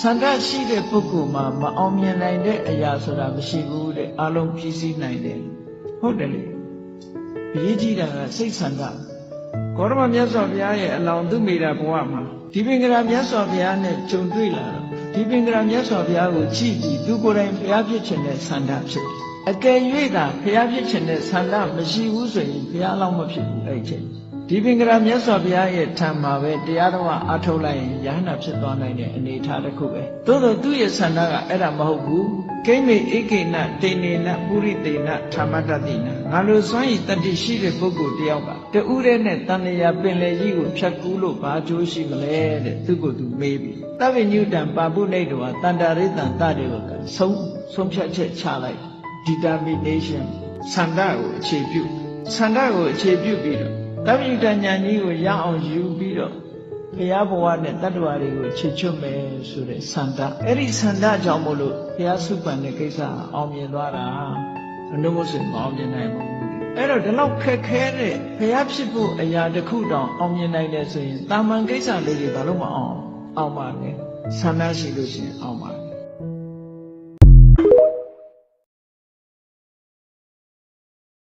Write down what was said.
ဆန္ဒရှိတဲ့ပုဂ္ဂိုလ်မှာမအောင်မြင်နိုင်တဲ့အရာဆိုတာမရှိဘူးတဲ့အလုံးပြည့်စည်နိုင်တယ်ဟုတ်တယ်လေအရေးကြီးတာကစိတ်ဆန္ဒကောရမမြတ်စွာဘုရားရဲ့အလောင်းသူမိတာဘဝမှာဒီပင်ကရာမြတ်စွာဘုရားနဲ့ကြုံတွေ့လာတော့ဒီပင်ကရာမြတ်စွာဘုရားကိုကြည့်ပြီးသူကိုယ်တိုင်ဘုရားဖြစ်ခြင်းတဲ့ဆန္ဒဖြစ်တယ်အကယ်၍သာဘုရားဖြစ်ခြင်းတဲ့ဆန္ဒမရှိဘူးဆိုရင်ဘုရားအလောင်းမဖြစ်ဘူးအဲ့ဒီချိန် ဒီပင်ကရာမြတ်စွာဘုရားရဲ့ထံမှာပဲတရားတော်အထုတ်လိုက်ရင်ယ ahanan ဖြစ်သွားနိုင်တဲ့အနေအထားတစ်ခုပဲသို့သောသူ့ရဲ့ဆန္ဒကအဲ့ဒါမဟုတ်ဘူးကိမေဧကိဏတေနေနပုရိတေနဓမ္မတတိနငါလိုစွမ်းဤတတိရှိတဲ့ပုဂ္ဂိုလ်တယောက်ကတူရဲနဲ့တန်လျာပင်လေကြီးကိုဖြတ်ကူးလို့ဘာကျိုးရှိမလဲတဲ့သူကိုယ်သူမေးပြီသဗ္ဗညုတံပါပုနေတောတန္တာရိတံတတေကိုဆုံးဆုံးဖြတ်ချက်ချလိုက် determination ဆန္ဒကိုအခြေပြုဆန္ဒကိုအခြေပြုပြီးတော့ သဗ္ဗညုတဉာဏ်ကြီးကိုရအောင်ယူပြီးတော့ဘုရားဘဝနဲ့တတ္တဝါတွေကိုခြေချွတ်မယ်ဆိုတဲ့ဆန္ဒအဲ့ဒီဆန္ဒကြောင့်မို့လို့ဘုရားစုပန်တဲ့ကိစ္စအောင်မြင်သွားတာအနုမစင်မအောင်မြင်နိုင်ဘူးအဲ့တော့ဒီလောက်ခက်ခဲတဲ့ဘုရားဖြစ်ဖို့အရာတစ်ခုတောင်အောင်မြင်နိုင်တယ်ဆိုရင်တာမန်ကိစ္စလေးတွေဘာလို့မအောင်အောင်ပါလဲဆန္ဒရှိလို့ရှိရင်အောင်ပါ